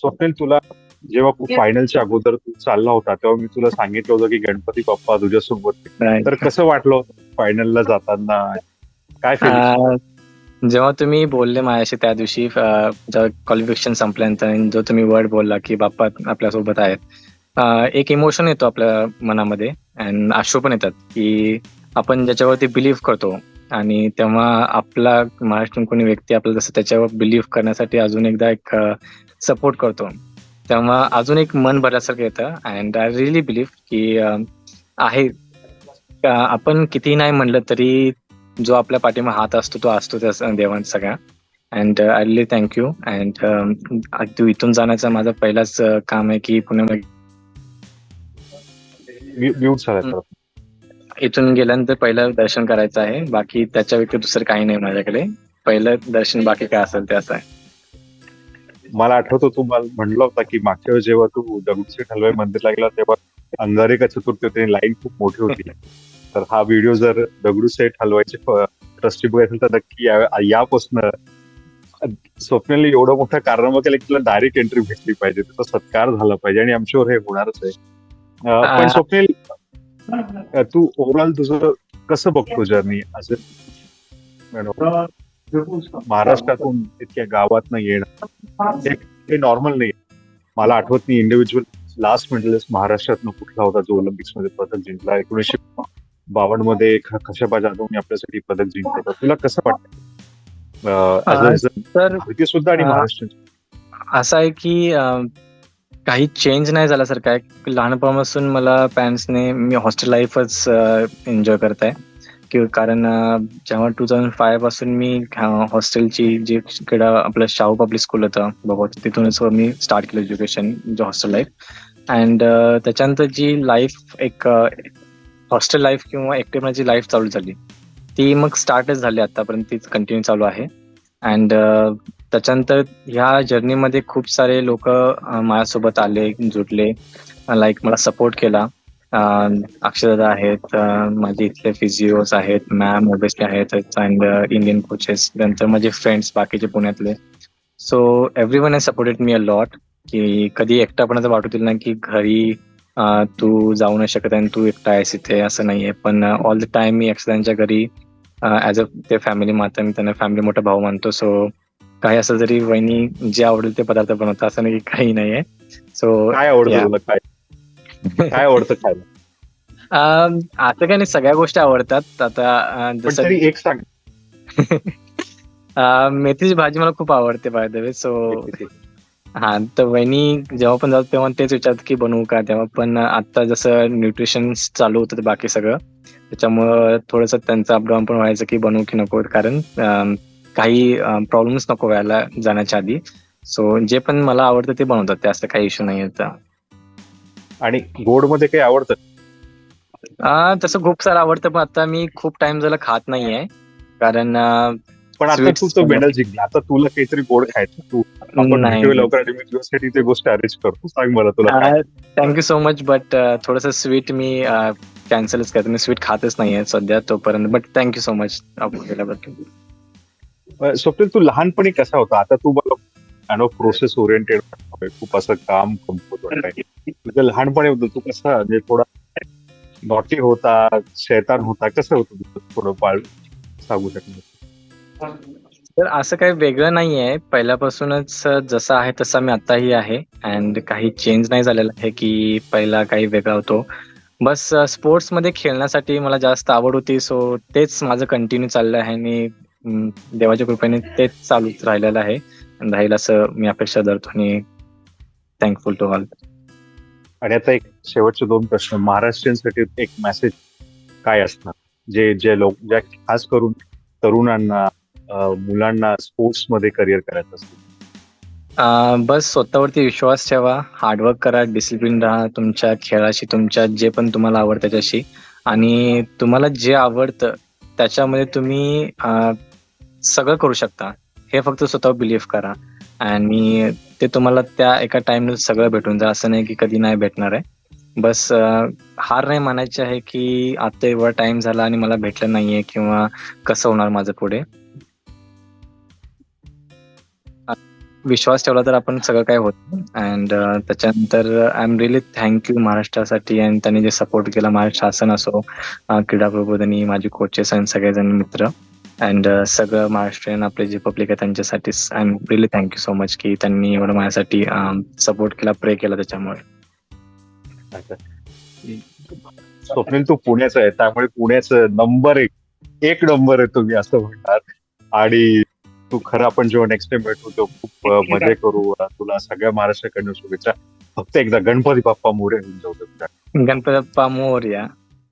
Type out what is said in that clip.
स्वप्नील तुला जेव्हा फायनलच्या अगोदर तू चालला होता तेव्हा मी तुला सांगितलं होतं की गणपती बाप्पा तुझ्यासोबत. तर कसं वाटलं होतं फायनलला जाताना? काय जेव्हा तुम्ही बोलले माझ्याशी त्या दिवशी जेव्हा क्वालिफिकेशन संपल्यानंतर आणि जो तुम्ही वर्ड बोलला की बाप्पा आपल्यासोबत आहेत एक इमोशन येतो आपल्या मनामध्ये. अँड अश्रू पण येतात की आपण ज्याच्यावरती बिलीव्ह करतो आणि तेव्हा आपला महाराष्ट्रीयन कोणी व्यक्ती आपल्याला जसं त्याच्यावर बिलीव्ह करण्यासाठी अजून एकदा एक सपोर्ट करतो. तेव्हा अजून एक मन भरल्यासारखं येतं. अँड आय रिअली बिलीव्ह की आहे. आपण कितीही नाही म्हणलं तरी जो आपल्या पाठीमा हात असतो तो असतो त्या देवांचा सगळ्या. And I really thank you and तू इथून जाण्याचा माझा पहिलाच काम आहे की पुण्यामध्ये इथून गेल्यानंतर पहिलं दर्शन करायचं आहे. बाकी त्याच्या व्यतिरिक्त दुसरं काही नाही माझ्याकडे. पहिलं दर्शन बाकी काय असेल ते असं आहे. मला आठवतो तू मला म्हणलं होता की मागच्या वेळेस जेव्हा तू दगडूशेठ हलवाई मंदिरला गेला तेव्हा अंगारे का चतुर्थी होती लाईन खूप मोठी होती. तर हा व्हिडिओ जर दगडूशेठ हलवाईचे ट्रस्टी बघायचं तर नक्की यापासून स्वप्नाली एवढं मोठं कारनामा केलं की तुला डायरेक्ट एंट्री भेटली पाहिजे. त्याचा सत्कार झाला पाहिजे आणि आमच्यावर हे होणारच आहे. पण स्वप्नील तू ओव्हरऑल तुझं कसं बघतो जर्नी असं महाराष्ट्रातून इतक्या गावात येणं हे नॉर्मल नाही. मला आठवत नाही इंडिव्हिज्युअल लास्ट मेडलिस्ट महाराष्ट्रातनं कुठला होता जो ऑलिम्पिक्समध्ये पदक जिंकला? एकोणीसशे बावन्नमध्ये खशाबा जाधवने आपल्यासाठी पदक जिंकलं होतं. तुला कसं वाटतं? सुद्धा आणि महाराष्ट्र असं आहे की काही चेंज नाही झाला सर काय लहानपणापासून मला पॅरेंट्सने मी हॉस्टेल लाईफच एन्जॉय करत आहे की कारण जेव्हा टू थाउजंड फायपासून मी हॉस्टेलची जे इकडं आपलं शाहू पब्लिक स्कूल होतं बघत तिथूनच मी स्टार्ट केलं एज्युकेशन जो हॉस्टेल लाईफ अँड त्याच्यानंतर जी लाईफ एक हॉस्टेल लाईफ किंवा एकटेपणाची लाईफ चालू झाली. ती मग स्टार्टच झाली आतापर्यंत तीच कंटिन्यू चालू आहे. अँड त्याच्यानंतर ह्या जर्नीमध्ये खूप सारे लोक माझ्यासोबत आले जुटले. लाईक मला सपोर्ट केला. अक्षरदा अक्षरदादा आहेत माझे इथले फिजिओज आहेत मॅम ओबेसली आहेत अँड इंडियन कोचेस नंतर माझे फ्रेंड्स बाकीचे पुण्यातले. So everyone has supported me a lot की कधी एकटापणाचं वाटू ना की घरी तू जाऊ नाही शकत आणि तू एकटा आहेस इथे असं नाहीये. पण ऑल द टाइम मी अक्षरांच्या घरी ऍज अ ते फॅमिली माता मी त्यांना फॅमिली मोठा भाऊ मानतो. सो काही असं जरी वहिनी जे आवडेल ते पदार्थ बनवतात असं नाही की काही नाहीये सो काय आवडतं काय काय आवडतं खायला? असं काही नाही सगळ्या गोष्टी आवडतात. आता जसं एक सांग. मेथीची भाजी मला खूप आवडते बाय द वे सो हा तर वहिनी जेव्हा पण जातो तेव्हा तेच विचारतात की बनवू का? तेव्हा पण आता जसं न्यूट्रिशन चालू होतं बाकी सगळं त्याच्यामुळं थोडस त्यांचं अपडाऊन पण व्हायचं की बनवू की नको. कारण काही प्रॉब्लेम्स नको व्हायला जाण्याच्या आधी. सो जे पण मला आवडतं ते बनवतात ते असं काही इश्यू नाही येतं आणि गोडमध्ये काही आवडतं? तसं खूप सारं आवडतं पण आता मी खूप टाइम झाला खात नाहीये. कारण पण आता तू तो मेडल जिंकला. आता तुला काहीतरी गोड खायचं तू. आपण लवकर ते गोष्ट अरेंज करतो. सांग मला तुला काय. Thank you so much but थोडस स्वीट मी कॅन्सलच करतो. मी स्वीट खातच नाहीये सध्या तोपर्यंत बट थँक्यू सो मच केल्याबद्दल. अं, स्वप्नील तू लहानपणी कसा होता? आता तू मला प्रोसेस ओरिएंटेड खूप असं काम तुझं लहानपणी होतं तू कसा म्हणजे थोडा नॉटी होता शैतान होता कसं होतं तुझं थोडं बाळ सांगू शकणार तर असं काही वेगळं नाहीये. पहिल्यापासूनच जसं आहे तसा मी आताही आहे. अँड काही चेंज नाही झालेलं आहे की पहिला काही वेगळा होतो. बस स्पोर्ट्समध्ये खेळण्यासाठी मला जास्त आवड होती. सो तेच माझं कंटिन्यू चाललं आहे. आणि देवाच्या कृपेने तेच चालूच राहिलेलं आहे. राहील असं मी अपेक्षा धरतो आणि थँकफुल टू ऑल आणि आता एक शेवटचे दोन प्रश्न. महाराष्ट्रीयनसाठी एक मेसेज काय असणार? जे जे लोक ज्या खास करून तरुणांना मुलांना स्पोर्ट्समध्ये करिअर करायचं असतं. बस स्वतःवरती विश्वास ठेवा. हार्डवर्क करा डिसिप्लिन राहा. तुमच्या खेळाशी तुमच्या जे पण तुम्हाला आवडतं त्याच्याशी आणि तुम्हाला जे आवडतं त्याच्यामध्ये तुम्ही सगळं करू शकता. हे फक्त स्वतः बिलीव्ह करा. आणि ते तुम्हाला त्या एका टाइमला सगळं भेटून जा असं नाही की कधी नाही भेटणार आहे. बस हार नाही मानायची आहे की आता एवढा टाइम झाला आणि मला भेटलं नाहीये किंवा कसं होणार माझं पुढे. विश्वास ठेवला तर आपण सगळं काय होत अँड त्याच्यानंतर आय एम रिअली थँक्यू महाराष्ट्रासाठी आणि त्यांनी जे सपोर्ट केला महाराष्ट्र शासन असो क्रीडा प्रबोधनी माझे कोचेस आणि सगळेजण मित्र. अँड सगळं महाराष्ट्रीयन आपले जे पब्लिक आहे त्यांच्यासाठी I am really thank you so much की त्यांनी एवढं माझ्यासाठी सपोर्ट केला प्रे केला त्याच्यामुळे. स्वप्नील तू पुण्याचा आहे त्यामुळे पुण्याचं नंबर एक एक नंबर आहे तुम्ही असं म्हणणार. आणि तू खरं आपण जेव्हा नेक्स्ट टाइम भेटू तेव्हा खूप मजा करू. तुला सगळ्या महाराष्ट्राकडनं शुभेच्छा. फक्त एकदा गणपती बाप्पा मोरे होऊन जाऊ तुझ्या. गणपती बाप्पा मोरया.